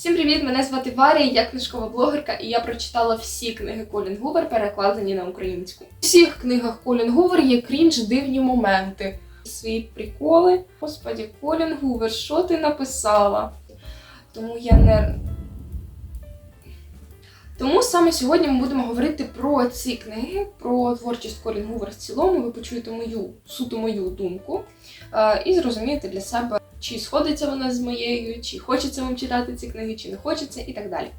Всім привіт! Мене звати Варя, я книжкова блогерка, і я прочитала всі книги Колін Гувер, перекладені на українську. У всіх книгах Колін Гувер є крінж дивні моменти. Свої приколи. Господі, Колін Гувер, що ти написала? Тому я не. Тому саме сьогодні ми будемо говорити про ці книги, про творчість Колін Гувер в цілому. Ви почуєте мою суто мою думку е, і зрозумієте для себе, чи сходиться вона з моєю, чи хочеться вам читати ці книги, чи не хочеться, і так далі.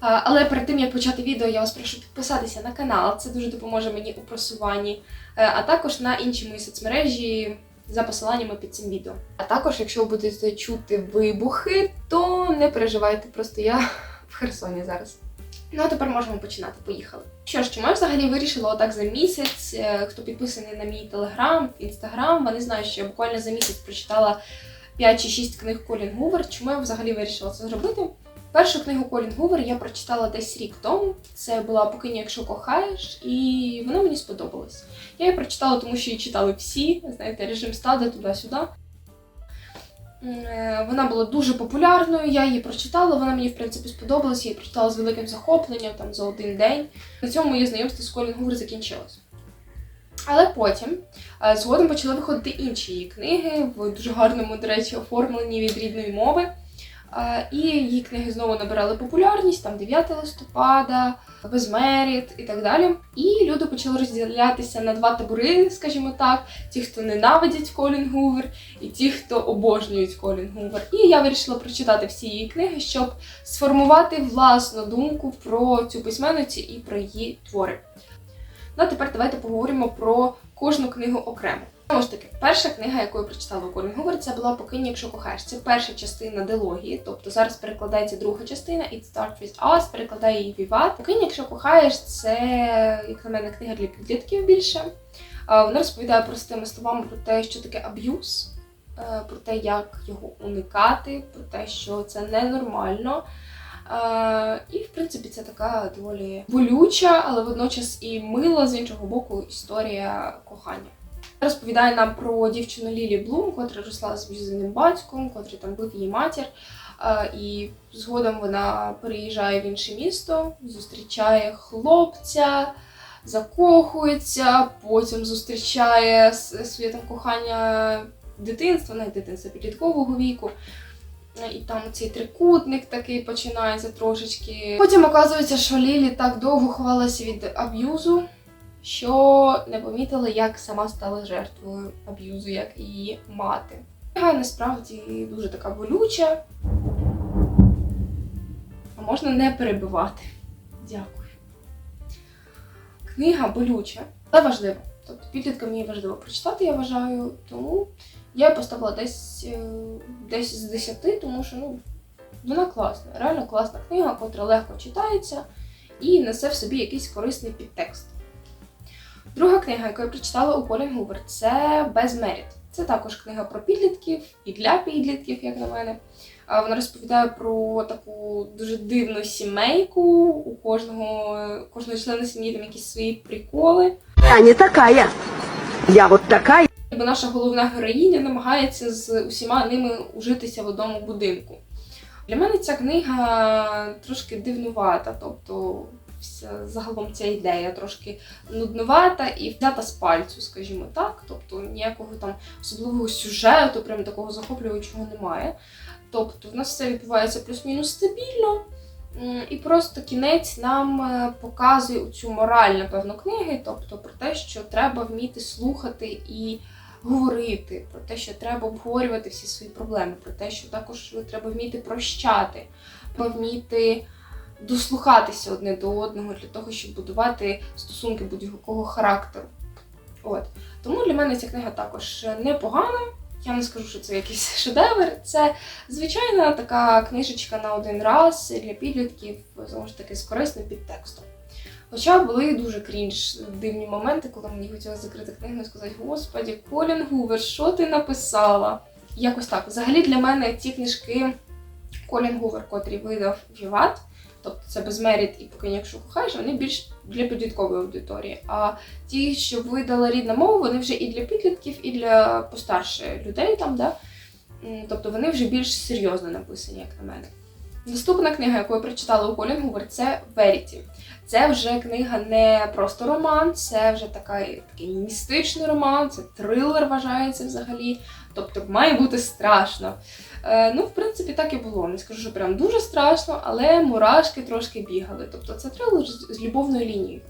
Але перед тим як почати відео, я вас прошу підписатися на канал, це дуже допоможе мені у просуванні, Е, а також на інші мої соцмережі за посиланнями під цим відео. А також, якщо ви будете чути вибухи, то не переживайте, просто я в Херсоні зараз. Ну а тепер можемо починати. Поїхали. Що ж, чому я взагалі вирішила отак за місяць? Е, Хто підписаний на мій телеграм, інстаграм, вони знають, що я буквально за місяць прочитала 5 чи 6 книг Колін Гувер. Чому я взагалі вирішила це зробити? Першу книгу Колін Гувер я прочитала десь рік тому. Це була Покинь, якщо кохаєш, і вона мені сподобалась. Я її прочитала, тому що її читали всі, знаєте, режим стада туди-сюди. Е, Вона була дуже популярною, я її прочитала, вона мені в принципі сподобалась, я її прочитала з великим захопленням там за один день. На цьому моє знайомство з Колін Гувер закінчилось. Але потім е, згодом почали виходити інші її книги в дуже гарному, до речі, оформленні від рідної мови. Е, І її книги знову набирали популярність, там 9 листопада, Безмеріт і так далі. І люди почали розділятися на два табори, скажімо так: ті, хто ненавидять Колін Гувер, і ті, хто обожнюють Колін Гувер. І я вирішила прочитати всі її книги, щоб сформувати власну думку про цю письменницю і про її твори. Ну а тепер давайте поговоримо про кожну книгу окремо. Знову ж таки, перша книга, яку я прочитала у Колін це була Покинь, якщо кохаєш. Це перша частина дилогії, тобто зараз перекладається друга частина, It Starts With Us, перекладає її Віват. Покинь, якщо кохаєш, це, як на мене, книга для підлітків більше. Вона розповідає простими словами про те, що таке аб'юз, е, про те, як його уникати, про те, що це ненормально. Е, І, в принципі, це така доволі болюча, але водночас і мила з іншого боку історія кохання. Розповідає нам про дівчину Лілі Блум, котра росла з аб'юзивним батьком, котрий там бив її матір. Е, І згодом вона переїжджає в інше місто, зустрічає хлопця, закохується, потім зустрічає своє там кохання дитинства, не дитинства підліткового віку. Е, І там цей трикутник такий починається трошечки. Потім оказується, що Лілі так довго ховалася від аб'юзу, що не помітила, як сама стала жертвою аб'юзу, як її мати. Книга насправді дуже така болюча, а можна не перебивати. Дякую. Книга болюча, але важлива. Тобто підліткам її важливо прочитати, я вважаю, тому я поставила десь, е, десь з 10, тому що ну, вона класна, реально класна книга, котра легко читається і несе в собі якийсь корисний підтекст. Друга книга, яку я прочитала у Колін Гувер, це Безмеріт. Це також книга про підлітків і для підлітків, як на мене. Вона розповідає про таку дуже дивну сімейку. У кожного, кожного члена сім'ї там якісь свої приколи. Я не такая. Я вот такая. Бо наша головна героїня намагається з усіма ними ужитися в одному будинку. Для мене ця книга трошки дивнувата, тобто вся, загалом ця ідея трошки нуднувата і взята з пальцю, скажімо так. Тобто ніякого там особливого сюжету, прям такого захоплюючого немає. Тобто в нас все відбувається плюс-мінус стабільно. І просто кінець нам е, показує цю мораль, напевно, книги, тобто про те, що треба вміти слухати і говорити, про те, що треба обговорювати всі свої проблеми, про те, що також треба вміти прощати, треба вміти дослухатися одне до одного для того, щоб будувати стосунки будь-якого характеру. От. Тому для мене ця книга також непогана. Я не скажу, що це якийсь шедевр. Це звичайна така книжечка на один раз для підлітків, знову ж таки, з корисним підтекстом. Хоча були дуже крінж дивні моменти, коли мені хотілося закрити книгу і сказати: Господі, Колін Гувер, що ти написала? Якось так. Взагалі для мене ці книжки Колін Гувер, котрий видав Віват, тобто це безмеріт і покинь, якщо кохаєш, вони більш для підліткової аудиторії. А ті, що видала рідна мова, вони вже і для підлітків, і для постарше людей там, да? Тобто вони вже більш серйозно написані, як на мене. Наступна книга, яку я прочитала у Колін Гувер, це Веріті. Це вже книга не просто роман, це вже така, такий містичний роман, це трилер вважається взагалі. Тобто має бути страшно. Е, ну, в принципі, так і було. Не скажу, що прям дуже страшно, але мурашки трошки бігали. Тобто це трилер з, любовною лінією.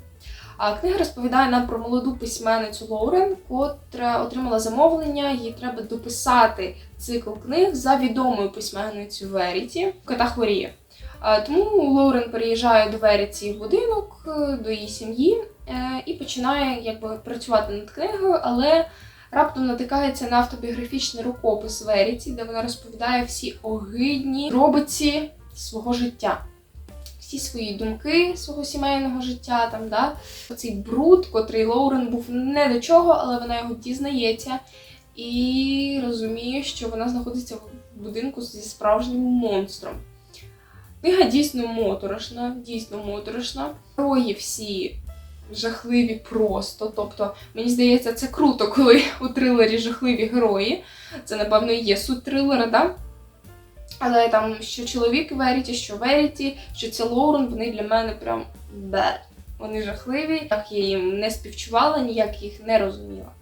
А книга розповідає нам про молоду письменницю Лоурен, котра отримала замовлення, їй треба дописати цикл книг за відомою письменницю Веріті, яка хворіє. А, Тому Лоурен переїжджає до Веріті в будинок е, до її сім'ї е, і починає якби працювати над книгою, але раптом натикається на автобіографічний рукопис Веріті, де вона розповідає всі огидні робиці свого життя. Всі свої думки свого сімейного життя, там, да? цей бруд, котрий Лоурен був не до чого, але вона його дізнається і розуміє, що вона знаходиться в будинку зі справжнім монстром. Книга дійсно моторошна, дійсно моторошна. Герої всі жахливі просто. Тобто, мені здається, це круто, коли у трилері жахливі герої. Це, напевно, і є суть трилера, да? Але там що чоловік Веріті, що Веріті, що це Лоурен, вони для мене прям бе. Вони жахливі. Так я їм не співчувала, ніяк їх не розуміла.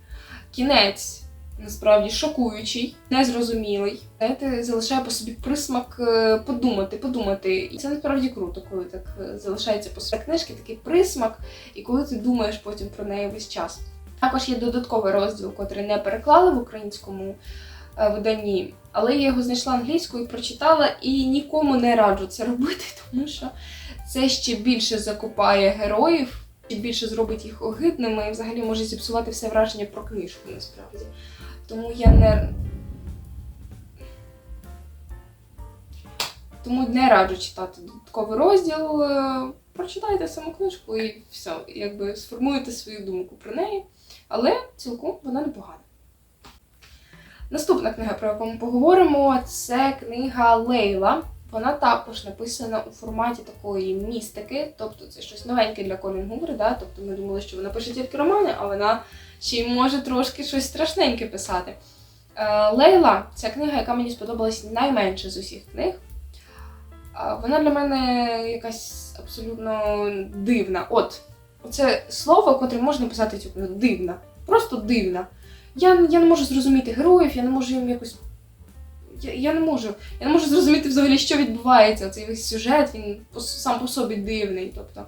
Кінець насправді шокуючий, незрозумілий. Знаєте, залишає по собі присмак е, подумати, подумати. І це насправді круто, коли так е, залишається по собі книжки, такий присмак, і коли ти думаєш потім про неї весь час. Також є додатковий розділ, котрий не переклали в українському е, виданні, але я його знайшла англійською, прочитала і нікому не раджу це робити, тому що це ще більше закопає героїв, ще більше зробить їх огидними і взагалі може зіпсувати все враження про книжку насправді. Тому я не. Тому не раджу читати додатковий розділ. Е, Прочитайте саму книжку і все, якби сформуєте свою думку про неї. Але цілком вона непогана. Наступна книга, про яку ми поговоримо, це книга Лейла. Вона також написана у форматі такої містики, тобто це щось новеньке для Колін Гувер, да? Тобто ми думали, що вона пише тільки романи, а вона ще й може трошки щось страшненьке писати. Е, Лейла це книга, яка мені сподобалась найменше з усіх книг. Е, Вона для мене якась абсолютно дивна. От, це слово, котре можна писати цю книгу. Дивна. Просто дивна. Я, я не можу зрозуміти героїв, я не можу їм якось. Я, я не можу. Я не можу зрозуміти взагалі, що відбувається. Цей весь сюжет, він сам по собі дивний. Тобто,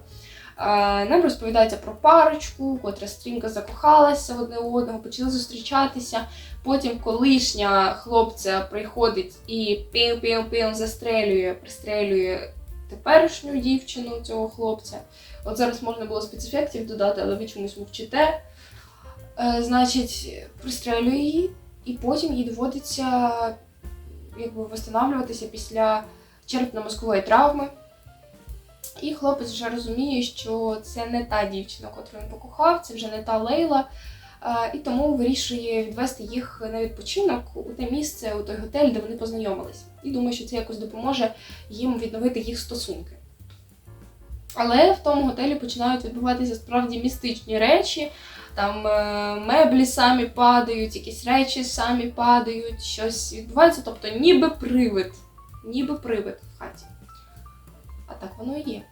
нам розповідається про парочку, котра стрімко закохалася одне одного, почали зустрічатися. Потім колишня хлопця приходить і піл-піл-піл застрелює, пристрелює теперішню дівчину цього хлопця. От зараз можна було спецефектів додати, але ви чомусь мовчите. Е, значить, пристрелює її, і потім їй доводиться якби восстанавлюватися після черепно-мозкової травми. І хлопець вже розуміє, що це не та дівчина, яку він покохав, це вже не та Лейла. І тому вирішує відвести їх на відпочинок у те місце, у той готель, де вони познайомились. І думає, що це якось допоможе їм відновити їх стосунки. Але в тому готелі починають відбуватися справді містичні речі. Там е, меблі самі падають, якісь речі самі падають, щось відбувається. Тобто ніби привид, ніби привид в хаті. А так воно і є.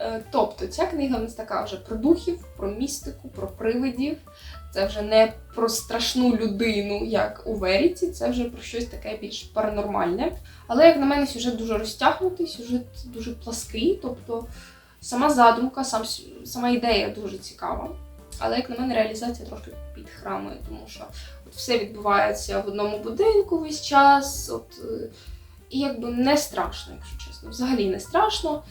Е, Тобто ця книга в нас така вже про духів, про містику, про привидів. Це вже не про страшну людину, як у Веріті, це вже про щось таке більш паранормальне. Але, як на мене, сюжет дуже розтягнутий, сюжет дуже плаский, тобто сама задумка, сам, сама ідея дуже цікава. Але, як на мене, реалізація трошки підхрамує, тому що от все відбувається в одному будинку весь час. От, е, і якби не страшно, якщо чесно. Взагалі не страшно.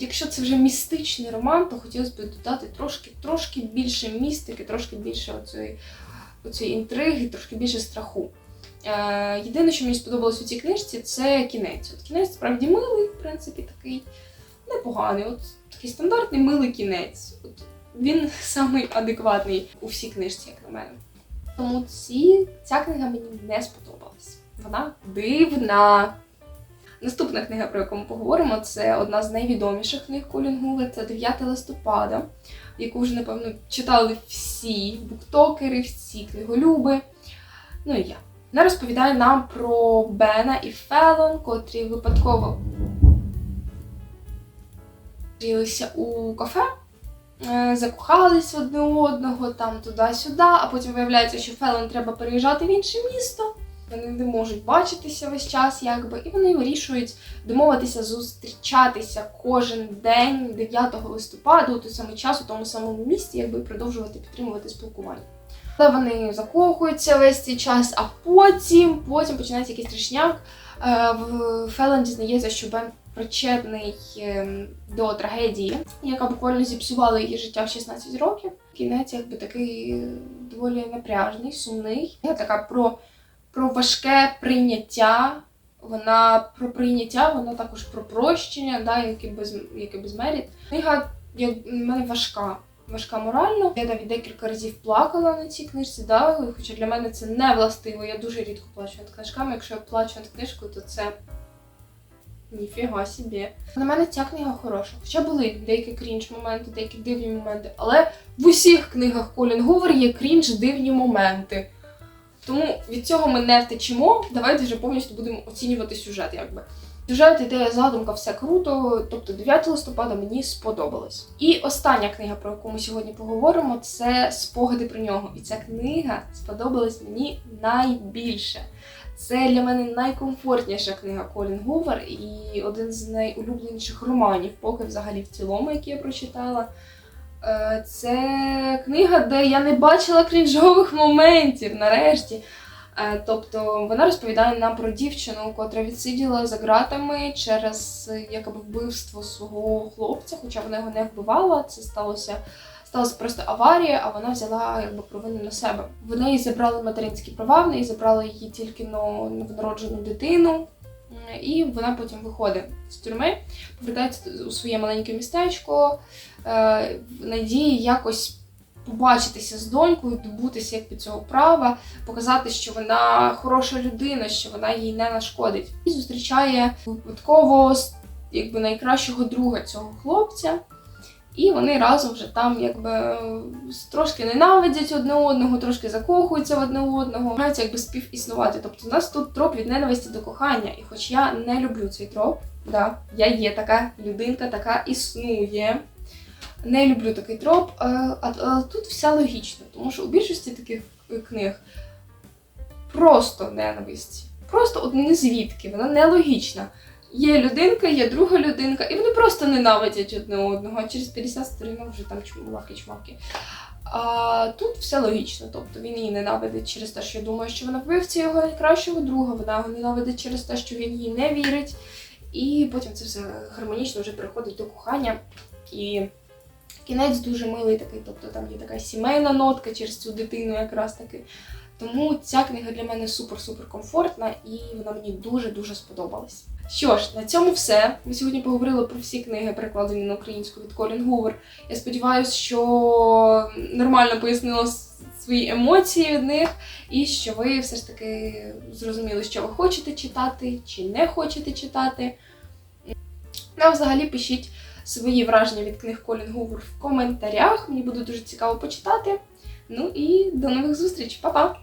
Якщо це вже містичний роман, то хотілося б додати трошки, трошки більше містики, трошки більше оцієї, оцієї інтриги, трошки більше страху. Е, єдине, що мені сподобалось у цій книжці, це кінець. От кінець справді милий, в принципі, такий непоганий. От такий стандартний милий кінець. От він самий адекватний у всій книжці, як на мене. Тому ці, ця книга мені не сподобалась. Вона дивна. Наступна книга, про яку ми поговоримо, це одна з найвідоміших книг Колін Гуле, це 9 листопада, яку вже, напевно, читали всі буктокери, всі книголюби. Ну і я. Вона розповідає нам про Бена і Фелон, котрі випадково зустрілися у кафе, е, закохались одне одного, там туди-сюди, а потім виявляється, що Фелон треба переїжджати в інше місто. Вони не можуть бачитися весь час, якби, і вони вирішують домовитися зустрічатися кожен день 9 листопада у той самий час, у тому самому місці, якби продовжувати підтримувати спілкування. Але вони закохуються весь цей час, а потім, потім починається якийсь трешняк. Е, В Фелон дізнається, що Бен причетний ем, до трагедії, яка буквально зіпсувала її життя в 16 років. Кінець якби такий доволі напряжний, сумний. Я така про, про важке прийняття. Вона про прийняття, вона також про прощення, да, як і без як і безмеріт. Книга як мене важка. Важка морально. Я навіть декілька разів плакала на цій книжці, да, хоча для мене це не властиво. Я дуже рідко плачу над книжками. Якщо я плачу над книжкою, то це ніфіга собі. На мене ця книга хороша. Хоча були деякі крінж моменти, деякі дивні моменти, але в усіх книгах Колін Гувер є крінж дивні моменти. Тому від цього ми не втечемо. Давайте вже повністю будемо оцінювати сюжет, якби. Сюжет, ідея, задумка, все круто. Тобто 9 листопада мені сподобалось. І остання книга, про яку ми сьогодні поговоримо, це спогади про нього. І ця книга сподобалась мені найбільше. Це для мене найкомфортніша книга Колін Гувер і один з найулюбленіших романів, поки взагалі в цілому, які я прочитала. Е, Це книга, де я не бачила крінжових моментів нарешті. Е, Тобто вона розповідає нам про дівчину, котра відсиділа за ґратами через якоби вбивство свого хлопця, хоча вона його не вбивала. Це сталося. Сталася просто аварія, а вона взяла якби провину на себе. В неї забрали материнські права, в неї забрали її тільки на новонароджену дитину. І вона потім виходить з тюрми, повертається у своє маленьке містечко, е, в надії якось побачитися з донькою, добутися як під цього права, показати, що вона хороша людина, що вона їй не нашкодить. І зустрічає випадково якби найкращого друга цього хлопця. І вони разом вже там якби е, трошки ненавидять одне одного, трошки закохуються в одне одного, намагаються якби співіснувати. Тобто у нас тут троп від ненависті до кохання. І хоч я не люблю цей троп, да, я є така людинка, така існує. Не люблю такий троп, е, а, тут все логічно, тому що у більшості таких е, книг просто ненависть. Просто от не звідки, вона нелогічна. Є людинка, є друга людинка, і вони просто ненавидять одне одного, а через 50 сторінок вже там чмавки-чмавки. А тут все логічно. Тобто він її ненавидить через те, що думає, що вона вбивця його найкращого друга, вона його ненавидить через те, що він їй не вірить. І потім це все гармонічно вже переходить до кохання. І кінець дуже милий такий, тобто там є така сімейна нотка через цю дитину якраз таки. Тому ця книга для мене супер-супер комфортна і вона мені дуже-дуже сподобалась. Що ж, на цьому все. Ми сьогодні поговорили про всі книги, перекладені на українську від Колін Гувер. Я сподіваюся, що нормально пояснила свої емоції від них, і що ви все ж таки зрозуміли, що ви хочете читати чи не хочете читати. Ну, а взагалі пишіть свої враження від книг Колін Гувер в коментарях. Мені буде дуже цікаво почитати. Ну і до нових зустріч, Па-па!